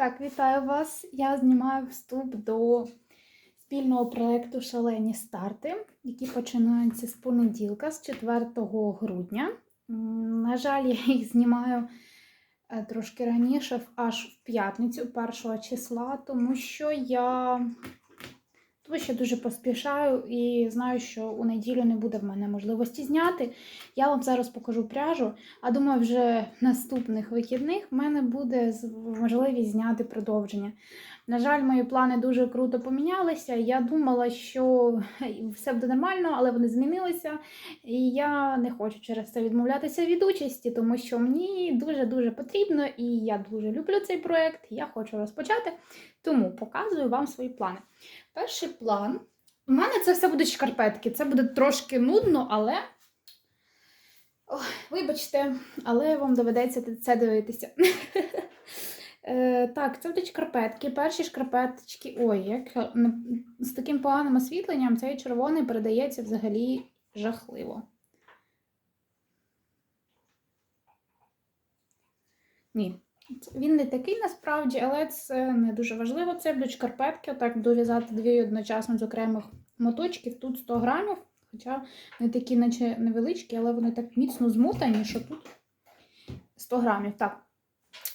Так, вітаю вас. Я знімаю вступ до спільного проєкту Шалені старти, який починається з понеділка, з 4 грудня. На жаль, я їх знімаю е, трошки раніше, аж в п'ятницю, 1 числа, тому що я тому що дуже поспішаю і знаю, що у неділю не буде в мене можливості зняти. Я вам зараз покажу пряжу, а думаю, вже наступних вихідних в мене буде можливість зняти продовження. На жаль, мої плани дуже круто помінялися. Я думала, що все буде нормально, але вони змінилися. І я не хочу через це відмовлятися від участі, тому що мені дуже-дуже потрібно, і я дуже люблю цей проект. Я хочу розпочати, тому показую вам свої плани. Перший план. У мене це все будуть шкарпетки. Це буде трошки нудно, але. Ой, вибачте, але вам доведеться це дивитися. Е, так, це будуть шкарпетки. Перші шкарпеточки. Ой, як з таким поганим освітленням цей червоний передається взагалі жахливо. Ні, він не такий насправді, але це не дуже важливо. Це будуть шкарпетки. Отак буду в'язати дві одночасно з окремих моточків. Тут 100 грамів, хоча не такі, наче невеличкі, але вони так міцно змотані, що тут 100 грамів. Так.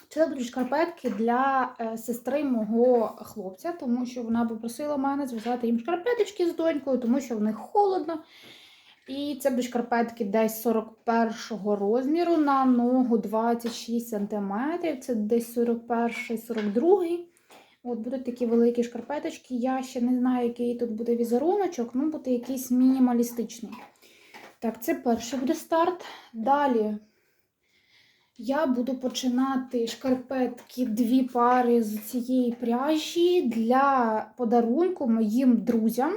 Це будуть шкарпетки для е, сестри мого хлопця, тому що вона попросила мене зв'язати їм шкарпеточки з донькою, тому що в них холодно. І це будуть шкарпетки десь 41 розміру на ногу 26 см. Це десь 41-42. От будуть такі великі шкарпеточки. Я ще не знаю, який тут буде візеруночок, ну буде якийсь мінімалістичний. Так, це перший буде старт. Далі я буду починати шкарпетки дві пари з цієї пряжі для подарунку моїм друзям.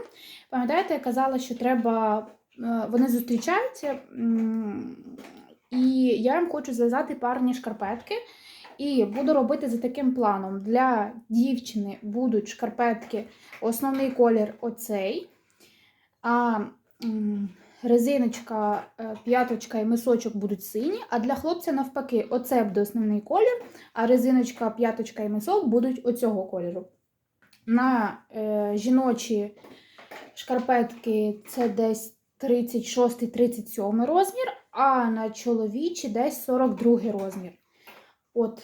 Пам'ятаєте, я казала, що треба. Е, Вони зустрічаються, і я їм хочу зв'язати парні шкарпетки. І буду робити за таким планом. Для дівчини будуть шкарпетки, основний колір оцей. А резиночка, е, п'яточка і мисочок будуть сині, а для хлопця навпаки, оце буде основний колір, а резиночка, п'яточка і мисок будуть оцього кольору. На е, жіночі шкарпетки це десь 36-37 розмір, а на чоловічі десь 42 розмір. От,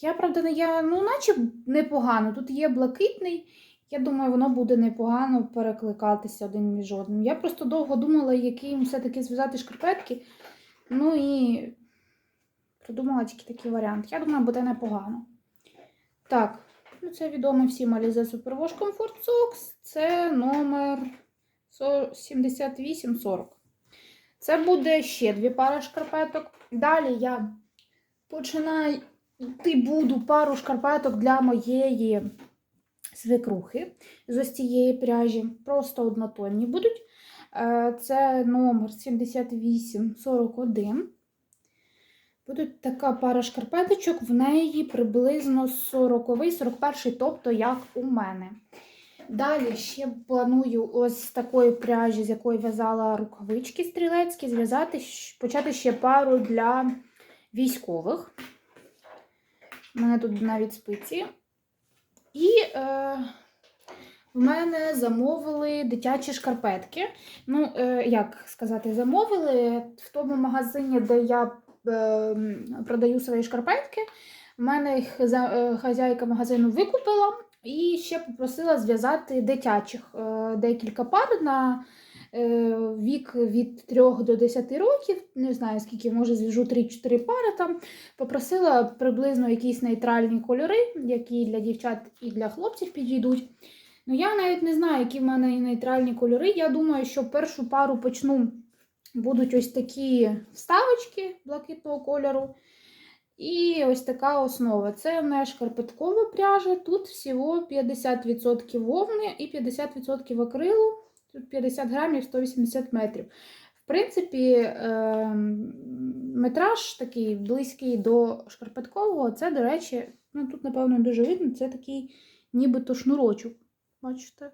я, правда, не я, ну, наче непогано. Тут є блакитний. Я думаю, воно буде непогано перекликатися один між одним. Я просто довго думала, яким все-таки зв'язати шкарпетки. Ну і придумала тільки такий варіант. Я думаю, буде непогано. Так, ну це відомий всім Alize Superwash Comfort Socks. Це номер 7840. Це буде ще дві пари шкарпеток. Далі я починаю йти буду пару шкарпеток для моєї свекрухи з ось цієї пряжі. Просто однотонні будуть. Е, Це номер 7841. Буде така пара шкарпеточок, в неї приблизно 40-41, тобто як у мене. Далі ще планую ось з такої пряжі, з якої в'язала рукавички стрілецькі, зв'язати, почати ще пару для військових. У мене тут навіть спиці. І е, в мене замовили дитячі шкарпетки. Ну, е, як сказати, замовили в тому магазині, де я е, продаю свої шкарпетки. В мене їх е, хазяйка магазину викупила і ще попросила зв'язати дитячих е, декілька пар на е, вік від 3 до 10 років. Не знаю, скільки може зв'яжу 3-4 пари там. Попросила приблизно якісь нейтральні кольори, які для дівчат і для хлопців підійдуть. Ну, я навіть не знаю, які в мене нейтральні кольори. Я думаю, що першу пару почну будуть ось такі вставочки блакитного кольору. І ось така основа. Це в мене шкарпеткова пряжа. Тут всього 50% вовни і 50% акрилу. Тут 50 грамів 180 метрів. В принципі, ем, метраж такий близький до шкарпеткового. Це, до речі, ну тут, напевно, дуже видно, це такий нібито шнурочок. Бачите?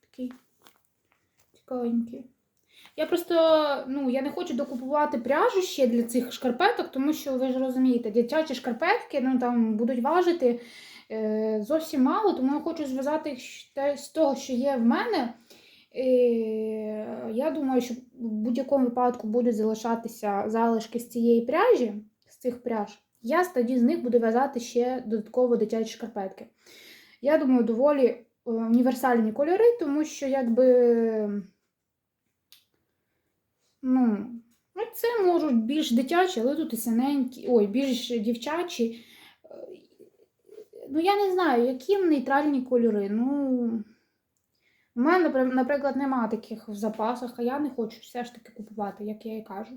Такий цікавенький. Я просто ну, я не хочу докупувати пряжу ще для цих шкарпеток, тому що ви ж розумієте, дитячі шкарпетки ну, там, будуть важити е, зовсім мало, тому я хочу зв'язати з того, що є в мене. Е, Я думаю, що в будь-якому випадку будуть залишатися залишки з цієї пряжі, з цих пряж. Я тоді з них буду в'язати ще додатково дитячі шкарпетки. Я думаю, доволі е, універсальні кольори, тому що якби. Ну, ну, це можуть більш дитячі, але тут і синенькі, ой, більш дівчачі. Е, Ну, я не знаю, які нейтральні кольори. Ну, у мене, наприклад, немає таких в запасах, а я не хочу все ж таки купувати, як я і кажу.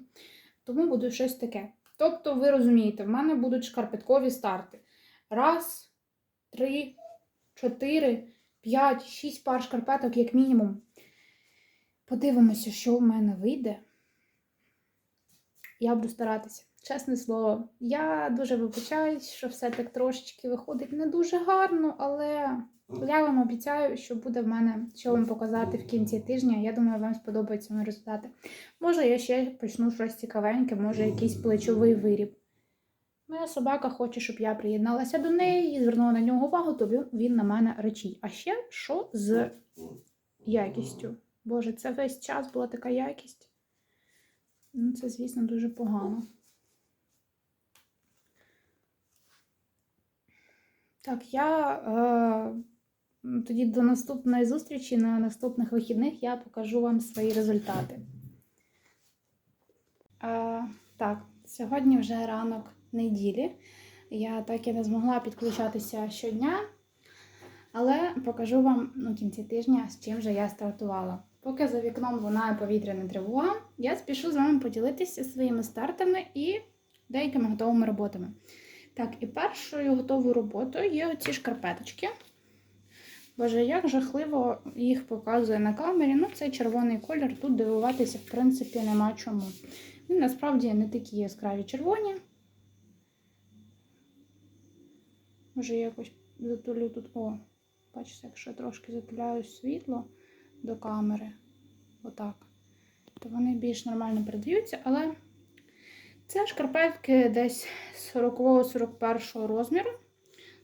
Тому буду щось таке. Тобто, ви розумієте, в мене будуть шкарпеткові старти. Раз, три, чотири, п'ять, шість пар шкарпеток, як мінімум. Подивимося, що в мене вийде. Я буду старатися. Чесне слово, я дуже вибачаюсь, що все так трошечки виходить не дуже гарно, але я вам обіцяю, що буде в мене що вам показати в кінці тижня. Я думаю, вам сподобаються мої результати. Може, я ще почну щось цікавеньке, може, якийсь плечовий виріб. Моя собака хоче, щоб я приєдналася до неї і звернула на нього увагу, то він- на мене речить. А ще що з якістю? Боже, це весь час була така якість. Ну, це, звісно, дуже погано. Так, я е, тоді до наступної зустрічі на наступних вихідних я покажу вам свої результати. Е, так, сьогодні вже ранок неділі. Я так і не змогла підключатися щодня, але покажу вам у кінці тижня, з чим же я стартувала. Поки за вікном лунає повітряна тривога, я спішу з вами поділитися своїми стартами і деякими готовими роботами. Так, і першою готовою роботою є оці шкарпеточки. Боже, як жахливо їх показує на камері. Ну, цей червоний колір, тут дивуватися, в принципі, нема чому. Він насправді не такі яскраві червоні. Може, якось затулю тут. О, бачите, якщо я трошки затуляю світло до камери, отак, то вони більш нормально передаються, але це шкарпетки десь 40-41 розміру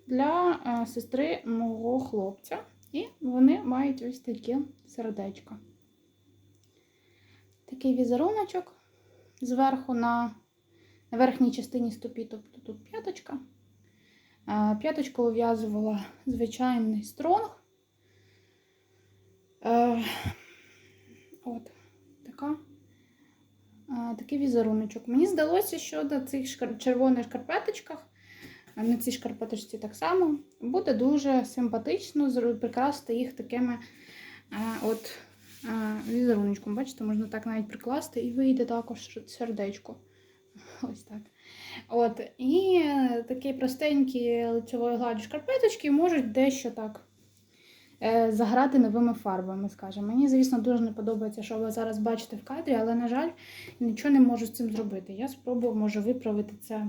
для е, сестри мого хлопця. І вони мають ось такі сердечка. Такий візеруночок зверху на, верхній частині стопі, тобто тут п'яточка. Е, П'яточку вив'язувала звичайний стронг. Е, От, така а, такий візеруночок. Мені здалося, що на цих шкар... червоних шкарпеточках, на цій шкарпеточці так само, буде дуже симпатично прикрасити їх такими а, от, а, візеруночком. Бачите, можна так навіть прикласти і вийде також сердечко. Ось так. От. І е, такі простенькі лицевої гладі шкарпеточки можуть дещо так е, заграти новими фарбами, скажімо. Мені, звісно, дуже не подобається, що ви зараз бачите в кадрі, але, на жаль, нічого не можу з цим зробити. Я спробую, може, виправити це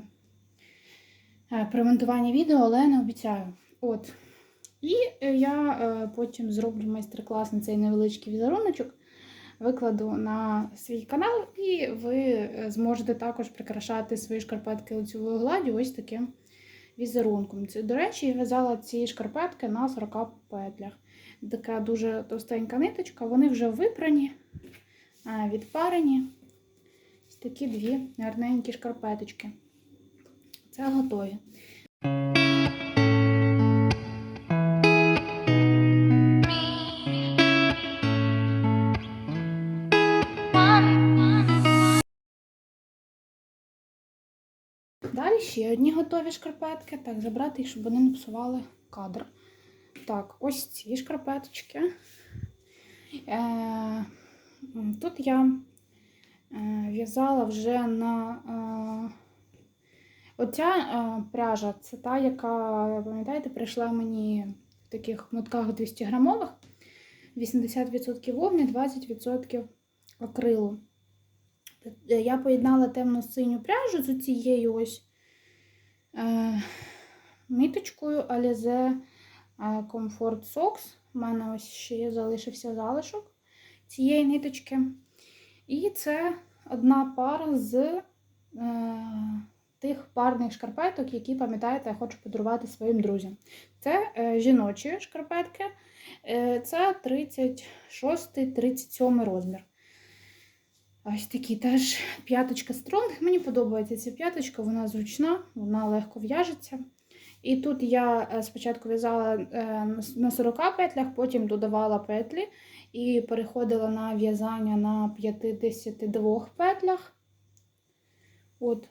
е, при монтуванні відео, але не обіцяю. От. І е, я е, потім зроблю майстер-клас на цей невеличкий візеруночок, викладу на свій канал, і ви е, зможете також прикрашати свої шкарпетки лицевою гладдю ось таким візерунком. До речі, я в'язала ці шкарпетки на 40 петлях. Така дуже товстенька ниточка, вони вже випрані, відпарені. Ось такі дві гарненькі шкарпеточки. Це готові. Ще одні готові шкарпетки. Так, забрати їх, щоб вони не псували кадр. Так, ось ці шкарпеточки. Е, тут я е, в'язала вже на. Е, оця е, пряжа це та, яка, пам'ятаєте, прийшла мені в таких мотках 200 грамових. 80% вовни, 20% акрилу. Я поєднала темно-синю пряжу з цією ось е, ниточкою Alize Comfort Socks. У мене ось ще залишився залишок цієї ниточки. І це одна пара з е, тих парних шкарпеток, які, пам'ятаєте, я хочу подарувати своїм друзям. Це е, жіночі шкарпетки, е, це 36-37 розмір. Ось такі теж п'яточка Стронг. Мені подобається ця п'яточка, вона зручна, вона легко в'яжеться. І тут я е, спочатку в'язала е, на 40 петлях, потім додавала петлі і переходила на в'язання на 52 петлях. От,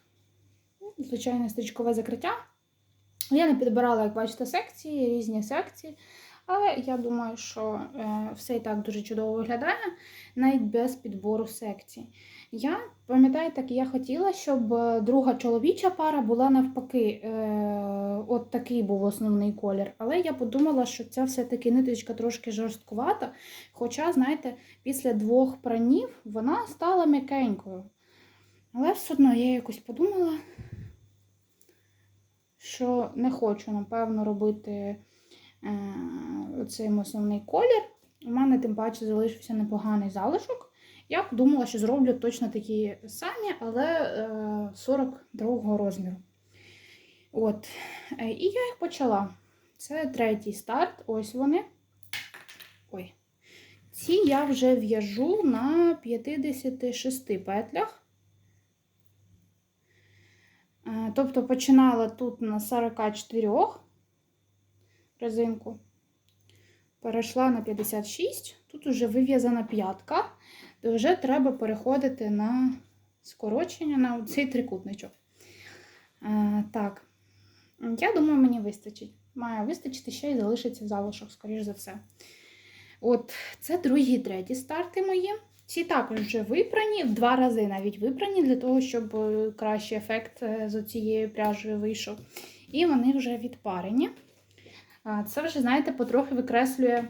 звичайне стрічкове закриття. Я не підбирала, як бачите, секції, різні секції. Але я думаю, що е, все і так дуже чудово виглядає, навіть без підбору секцій. Я пам'ятаю, так я хотіла, щоб друга чоловіча пара була навпаки. Е, от такий був основний колір. Але я подумала, що ця все-таки ниточка трошки жорсткувата. Хоча, знаєте, після двох пранів вона стала м'якенькою. Але все одно я якось подумала, що не хочу, напевно, робити е, цей основний колір. У мене тим паче залишився непоганий залишок. Я подумала, що зроблю точно такі самі, але е, 42 розміру. От. Е, І я їх почала. Це третій старт. Ось вони. Ой. Ці я вже в'яжу на 56 петлях. Е, Тобто починала тут на 44 резинку, перейшла на 56, тут вже вив'язана п'ятка, то вже треба переходити на скорочення на цей трикутничок. Е, Так, я думаю, мені вистачить. Має вистачити ще й залишиться залишок, скоріш за все. От, це другі і треті старти мої. Ці також вже випрані, в два рази навіть випрані, для того, щоб е, кращий ефект е, з цією пряжею вийшов. І вони вже відпарені. Це вже, знаєте, потрохи викреслює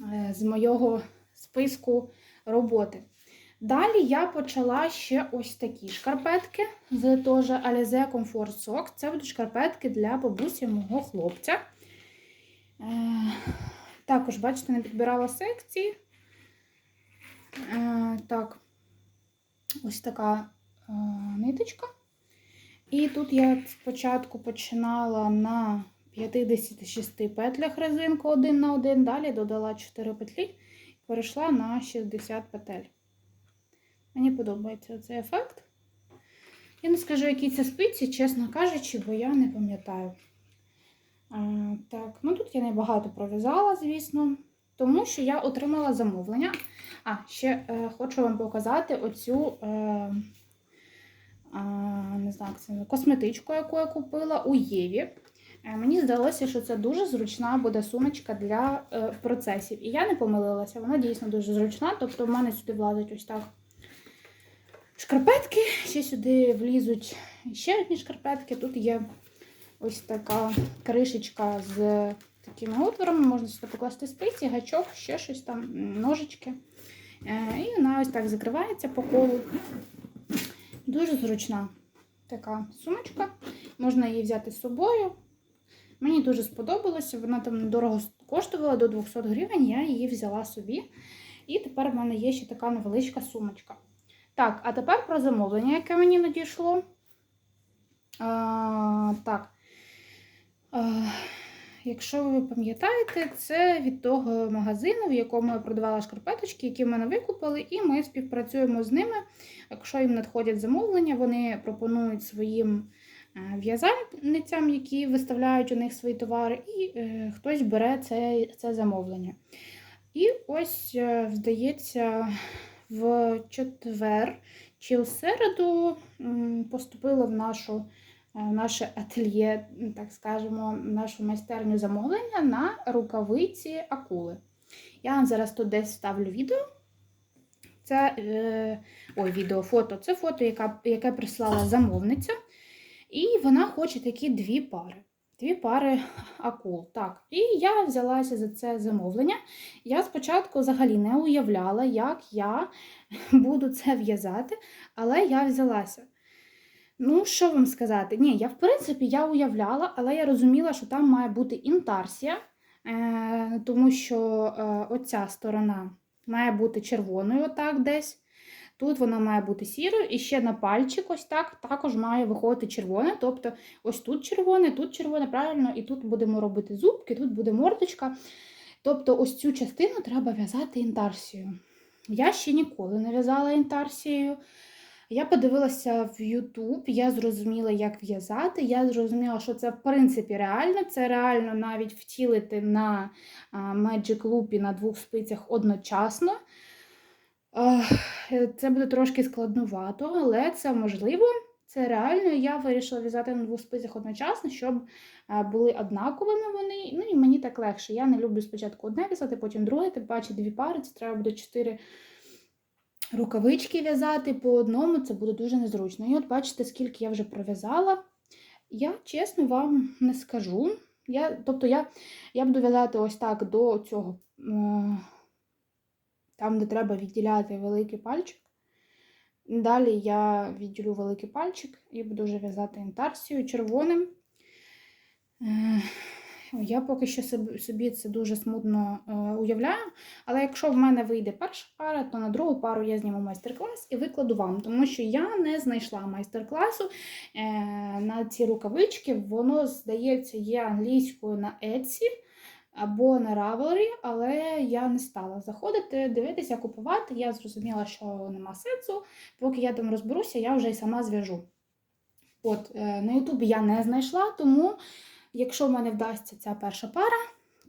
е, з моєго списку роботи. Далі я почала ще ось такі шкарпетки з теж Alize Comfort Sock. Це будуть шкарпетки для бабусі мого хлопця. Е, Також, бачите, не підбирала секції. Е, Так, ось така ниточка. І тут я спочатку починала на 56 петлях резинку один на один, далі додала 4 петлі, перейшла на 60 петель. Мені подобається цей ефект. Я не скажу, які це спиці, чесно кажучи, бо я не пам'ятаю. Так, ну тут я небагато пров'язала, звісно, тому що я отримала замовлення. А, ще е, хочу вам показати оцю е, не знаю, косметичку, яку я купила у Єві. Е, Мені здалося, що це дуже зручна буде сумочка для е, процесів. І я не помилилася, вона дійсно дуже зручна. Тобто в мене сюди влазить ось так шкарпетки, ще сюди влізуть ще одні шкарпетки. Тут є ось така кришечка з такими отворами, можна сюди покласти спиці, гачок, ще щось там, ножички. Е, І вона ось так закривається по колу. Дуже зручна така сумочка. Можна її взяти з собою. Мені дуже сподобалося, вона там дорого коштувала до 200 гривень, я її взяла собі. І тепер в мене є ще така невеличка сумочка. Так, а тепер про замовлення, яке мені надійшло. А, так. А, якщо ви пам'ятаєте, це від того магазину, в якому я продавала шкарпеточки, які в мене викупили, і ми співпрацюємо з ними. Якщо їм надходять замовлення, вони пропонують своїм в'язальницям, які виставляють у них свої товари, і е, хтось бере це, це замовлення. І ось, е, здається, в четвер чи у середу поступило в нашу, е, наше ательє, так скажемо, в нашу майстерню замовлення на рукавиці акули. Я вам зараз тут десь ставлю відео. Це е, ой, відео, фото. Це фото, яка, яке прислала замовниця. І вона хоче такі дві пари. Дві пари акул. Так. І я взялася за це замовлення. Я спочатку взагалі не уявляла, як я буду це в'язати, але я взялася. Ну, що вам сказати? Ні, я в принципі я уявляла, але я розуміла, що там має бути інтарсія, е, тому що е, оця сторона має бути червоною, отак десь. Тут вона має бути сірою, і ще на пальчик ось так також має виходити червоне. Тобто ось тут червоне, тут червоне, правильно, і тут будемо робити зубки, тут буде мордочка. Тобто ось цю частину треба в'язати інтарсією. Я ще ніколи не в'язала інтарсією. Я подивилася в YouTube, я зрозуміла, як в'язати. Я зрозуміла, що це в принципі реально. Це реально навіть втілити на Magic Loop на двох спицях одночасно. Е, Це буде трошки складнувато, але це можливо. Це реально. Я вирішила в'язати на двох спицях одночасно, щоб е, були однаковими вони. Ну і мені так легше. Я не люблю спочатку одне в'язати, потім друге, тим паче дві пари, це треба буде чотири рукавички в'язати по одному, це буде дуже незручно. І от бачите, скільки я вже пров'язала. Я чесно вам не скажу. Я, Тобто я я буду в'язати ось так до цього, е, там, де треба відділяти великий пальчик. Далі я відділю великий пальчик і буду вже в'язати інтарсію червоним. Е, я поки що собі це дуже смутно е, уявляю. Але якщо в мене вийде перша пара, то на другу пару я зніму майстер-клас і викладу вам, тому що я не знайшла майстер-класу е, на ці рукавички. Воно, здається, є англійською на Etsy або на Ravelry, але я не стала заходити, дивитися, купувати. Я зрозуміла, що нема сенсу. Поки я там розберуся, я вже й сама зв'яжу. От, е, На Ютубі я не знайшла, тому. Якщо в мене вдасться ця перша пара,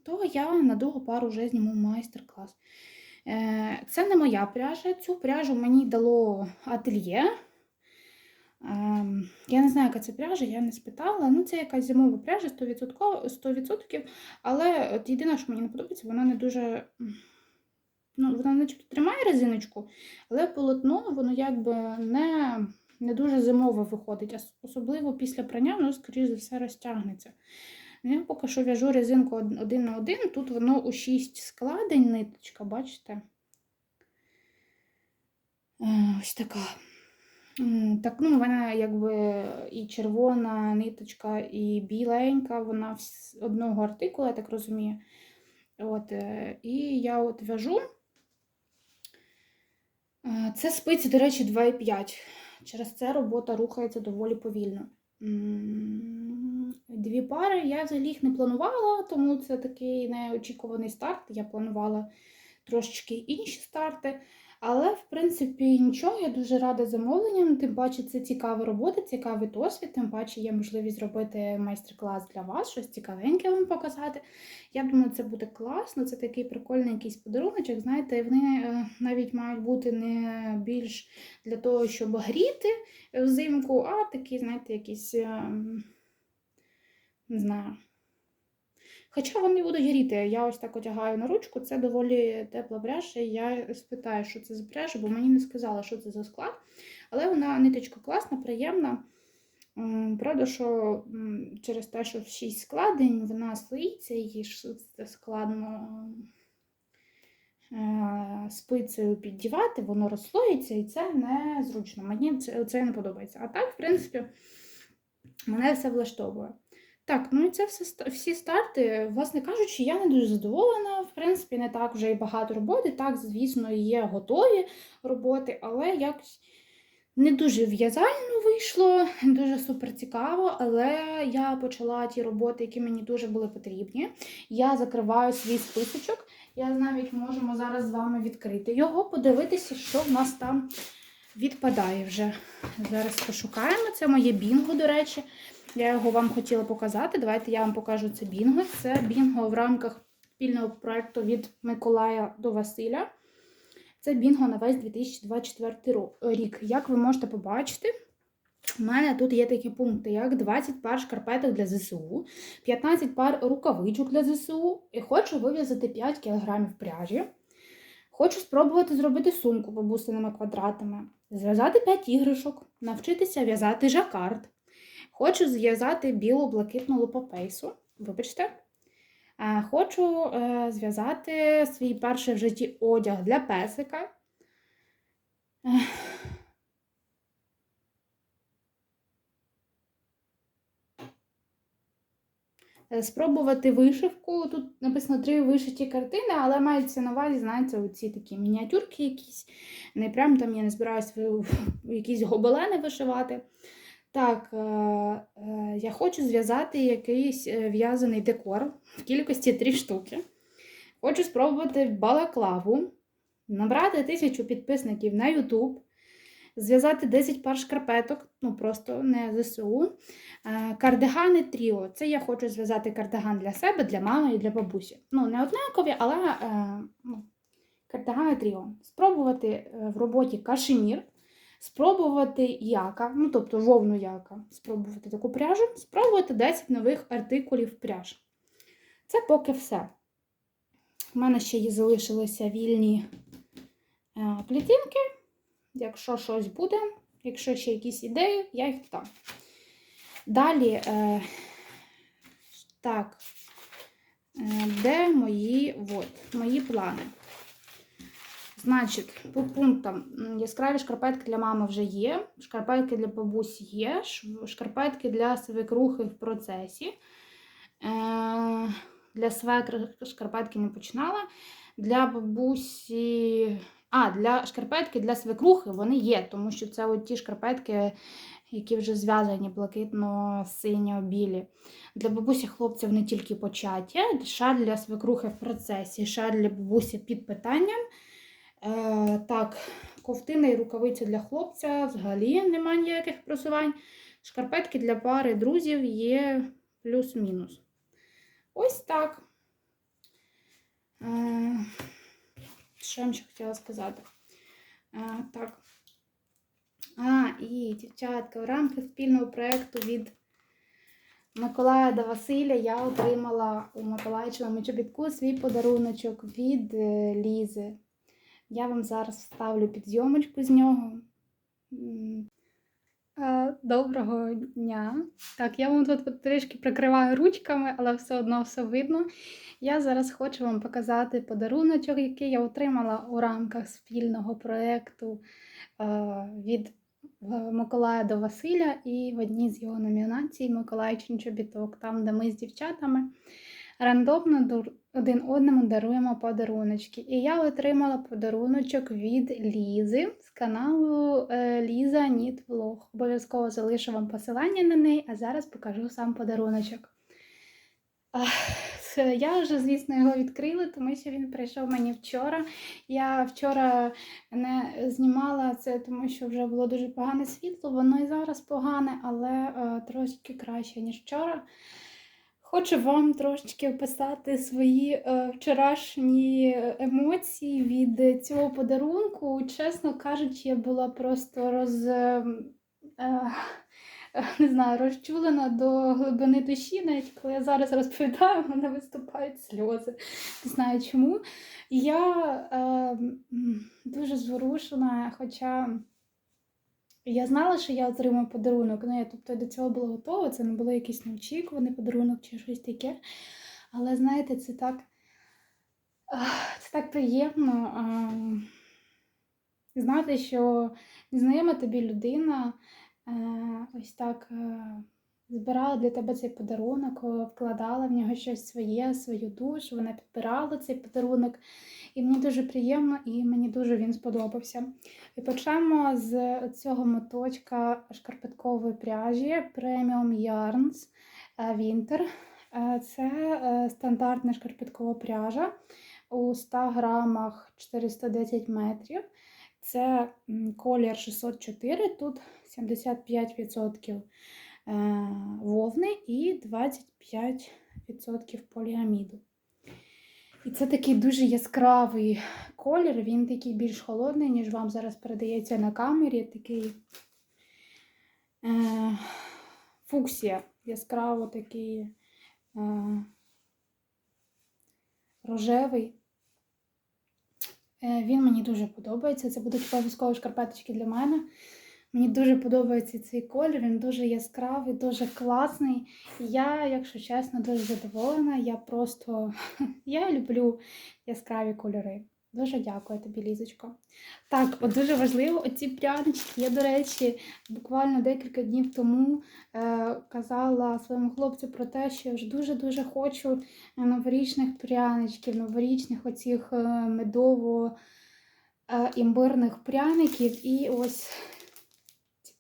то я на другу пару вже зніму майстер-клас. Е, це не моя пряжа. Цю пряжу мені дало ательє. Ем, я не знаю, яка це пряжа, я не спитала. Ну, Це якась зимова пряжа 100%, 100% але от єдине, що мені не подобається, вона не дуже. Ну, Вона начебто тримає резиночку, але полотно, воно якби не не дуже зимове виходить, особливо після прання, воно, скоріш за все, розтягнеться. Я поки що в'яжу резинку один на один, тут воно у 6 складень ниточка, бачите? Е, ось така. Так, ну, Вона якби і червона ниточка, і біленька, вона з одного артикула, я так розумію. От, е, І я от в'яжу. Е, це спиці, до речі, 2,5. Через це робота рухається доволі повільно. Дві пари я взагалі їх не планувала, тому це такий неочікуваний старт. Я планувала трошечки інші старти. Але, в принципі, нічого, я дуже рада замовленням. Тим паче, це цікава робота, цікавий досвід, тим паче є можливість зробити майстер-клас для вас, щось цікавеньке вам показати. Я думаю, це буде класно. Це такий прикольний якийсь подарунок. Знаєте, вони е, навіть мають бути не більш для того, щоб гріти взимку, а такі, знаєте, якісь, ем, не знаю. Хоча вони будуть гріти. Я ось так одягаю на ручку, це доволі тепла пряжа. Я спитаю, що це за пряжа, бо мені не сказали, що це за склад. Але вона ниточка класна, приємна. Правда, що через те, що в 6 складень вона слоїться, її складно е, спицею піддівати, воно розслоїться і це незручно. Мені це, це не подобається. А так, в принципі, мене все влаштовує. Так, ну і це все всі старти, власне кажучи, я не дуже задоволена. В принципі, не так вже і багато роботи. Так, звісно, є готові роботи, але якось не дуже в'язально вийшло, дуже супер цікаво. Але я почала ті роботи, які мені дуже були потрібні. Я закриваю свій списочок. Я навіть можемо зараз з вами відкрити його, подивитися, що в нас там відпадає вже. Зараз пошукаємо. Це моє бінго, до речі. Я його вам хотіла показати. Давайте я вам покажу це бінго. Це бінго в рамках спільного проєкту від Миколая до Василя. Це бінго на весь 2024 рік. Як ви можете побачити, у мене тут є такі пункти, як 20 пар шкарпеток для ЗСУ, 15 пар рукавичок для ЗСУ, і хочу вив'язати 5 кг пряжі. Хочу спробувати зробити сумку бабусиними квадратами, зв'язати 5 іграшок, навчитися в'язати жакард. Хочу зв'язати білу блакитну лупопейсу. Вибачте. Хочу е, зв'язати свій перший в житті одяг для песика. е, спробувати вишивку. Тут написано три вишиті картини, але мається на увазі, знаєте, оці такі мініатюрки якісь. Не прям там я не збираюся якісь гобелени вишивати. Так, е, е, я хочу зв'язати якийсь е, в'язаний декор в кількості три штуки. Хочу спробувати балаклаву, набрати тисячу підписників на YouTube, зв'язати 10 пар шкарпеток, ну просто не ЗСУ. Кардигани тріо. Це я хочу зв'язати кардиган для себе, для мами і для бабусі. Ну, не однакові, але ну, кардигани тріо. Спробувати в роботі кашемір, спробувати яка, ну тобто вовну яка, спробувати таку пряжу, спробувати 10 нових артикулів пряж. Це поки все. У мене ще є залишилися вільні е, клітинки. Якщо щось буде, якщо ще якісь ідеї, я їх дам. Далі, е, так, е, де мої, от, мої плани? Значить, по пунктам яскраві шкарпетки для мами вже є, шкарпетки для бабусі є, шкарпетки для свекрухи в процесі. Е, для свекри шкарпетки не починала. Для бабусі. А, для шкарпетки для свекрухи вони є, тому що це от ті шкарпетки, які вже зв'язані блакитно-синьо-білі. Для бабусі хлопців не тільки почаття, шаль для свекрухи в процесі, шаль для бабусі під питанням. Е, так, ковтина і рукавиці для хлопця взагалі немає ніяких просувань. Шкарпетки для пари друзів є плюс-мінус. Ось так. Е, що я ще хотіла сказати? Е, так. А, і, дівчатка, в рамках спільного проєкту від Миколая до Василя я отримала у Миколаївичевому чобітку свій подаруночок від Лізи. Я вам зараз вставлю підйомочку з нього. Е, Доброго дня. Так, я вам тут трішки прикриваю ручками, але все одно все видно. Я зараз хочу вам показати подаруночок, який я отримала у рамках спільного проєкту е, від е, Миколая до Василя і в одній з його номінацій Миколаївчин чобіток, там, де ми з дівчатами рандомно один одному даруємо подаруночки. І я отримала подаруночок від Лізи з каналу е, Ліза Ніт Влог. Обов'язково залишу вам посилання на неї, а зараз покажу сам подаруночок. Я вже, звісно, його відкрила, тому що він прийшов мені вчора. Я вчора не знімала це, тому що вже було дуже погане світло. Воно і зараз погане, але е, трошки краще, ніж вчора. Хочу вам трошечки описати свої е, вчорашні емоції від цього подарунку. Чесно кажучи, я була просто роз. е, е, не знаю, розчулена до глибини душі, навіть коли я зараз розповідаю, в мене виступають сльози. Не знаю чому. Я е, дуже зворушена, хоча я знала, що я отримую подарунок. Ну, я тобто до цього була готова, це не було якийсь неочікуваний подарунок чи щось таке. Але знаєте, це так, це так приємно. Знати, що незнайома тобі людина е, ось так е, збирала для тебе цей подарунок, вкладала в нього щось своє, свою душу, вона підбирала цей подарунок. І мені дуже приємно, і мені дуже він сподобався. І почнемо з цього моточка шкарпеткової пряжі Premium Yarns е, Winter. Е, Це е, стандартна шкарпеткова пряжа у 100 грамах 410 метрів. Це колір 604, тут 75% е, вовни і 25% поліаміду. І це такий дуже яскравий колір, він такий більш холодний, ніж вам зараз передається на камері. Такий е, фуксія, яскраво такий е, рожевий. Е, Він мені дуже подобається. Це будуть обов'язково шкарпеточки для мене. Мені дуже подобається цей колір, він дуже яскравий, дуже класний. Я, якщо чесно, дуже задоволена. Я просто я люблю яскраві кольори. Дуже дякую тобі, Лізочко. Так, от дуже важливо, оці прянички. Я, до речі, буквально декілька днів тому е, казала своєму хлопцю про те, що я ж дуже-дуже хочу новорічних пряничків, новорічних оцих е, медово е, пряників. І ось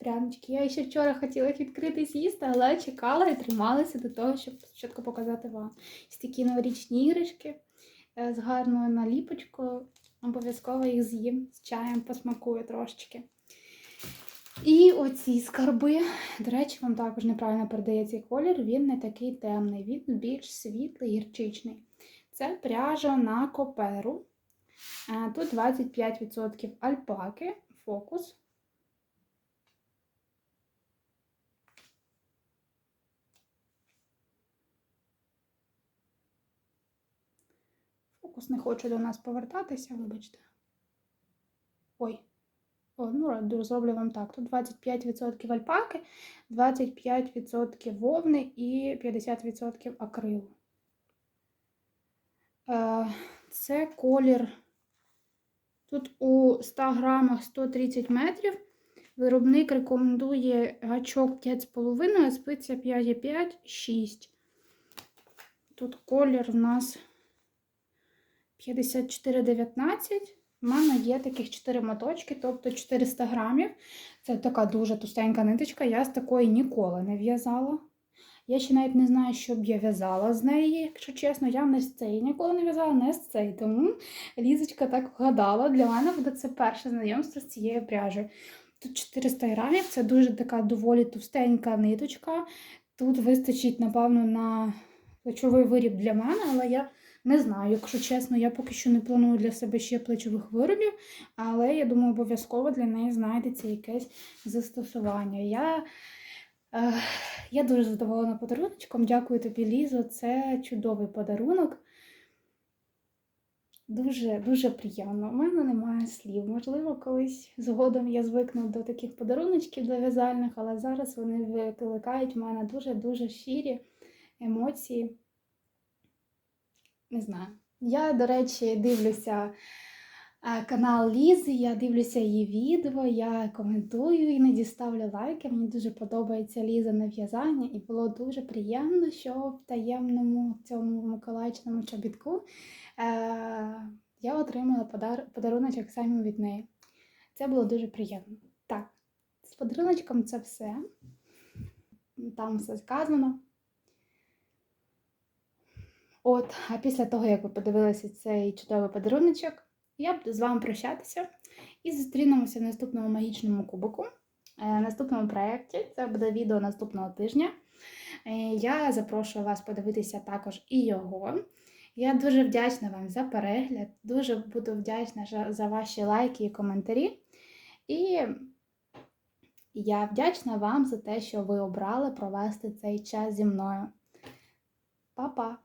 прянички. Я ще вчора хотіла їх відкрити з'їсти, але чекала і трималася до того, щоб спочатку показати вам. Ось такі новорічні іграшки е, з гарною наліпочкою. Обов'язково їх з'їм з чаєм, посмакую трошечки. І оці скарби. До речі, вам також неправильно передає цей колір, він не такий темний, він більш світлий, гірчичний. Це пряжа на коперу. Е, Тут 25% альпаки, фокус. Фокус не хоче до нас повертатися, вибачте. Ой. О, ну, зроблю вам так. Тут 25% альпаки, 25% вовни і 50% акрилу. Е, Це колір. Тут у 100 грамах 130 метрів. Виробник рекомендує гачок 5,5, а спиця 5,5, 6. Тут колір в нас 54,19. У мене є таких 4 моточки, тобто 400 грамів. Це така дуже тустенька ниточка. Я з такої ніколи не в'язала. Я ще навіть не знаю, що б я в'язала з неї, якщо чесно, я не з цієї ніколи не в'язала, не з цієї. Тому Лізочка так вгадала. Для мене буде це перше знайомство з цією пряжею. Тут 400 грамів, це дуже така доволі товстенька ниточка. Тут вистачить, напевно, на плечовий виріб для мене, але я не знаю, якщо чесно, я поки що не планую для себе ще плечових виробів, але я думаю, обов'язково для неї знайдеться якесь застосування. Я е, я дуже задоволена подаруночком. Дякую тобі, Лізо. Це чудовий подарунок. Дуже дуже приємно. У мене немає слів. Можливо, колись згодом я звикну до таких подаруночків для в'язальних, але зараз вони викликають в мене дуже-дуже щирі емоції. Не знаю. Я, до речі, дивлюся е, канал Лізи, я дивлюся її відео, я коментую, іноді ставлю лайки. Мені дуже подобається Ліза на в'язання, і було дуже приємно, що в таємному цьому миколаїчному чобітку е- я отримала подар подаруночок саме від неї. Це було дуже приємно. Так, з подаруночком це все. Там все сказано. От, а після того, як ви подивилися цей чудовий подаруночок, я буду з вами прощатися і зустрінемося в наступному магічному кубику. Е, наступному проєкті це буде відео наступного тижня. Е, я запрошую вас подивитися також і його. Я дуже вдячна вам за перегляд, дуже буду вдячна за ваші лайки і коментарі. І я вдячна вам за те, що ви обрали провести цей час зі мною. Па-па!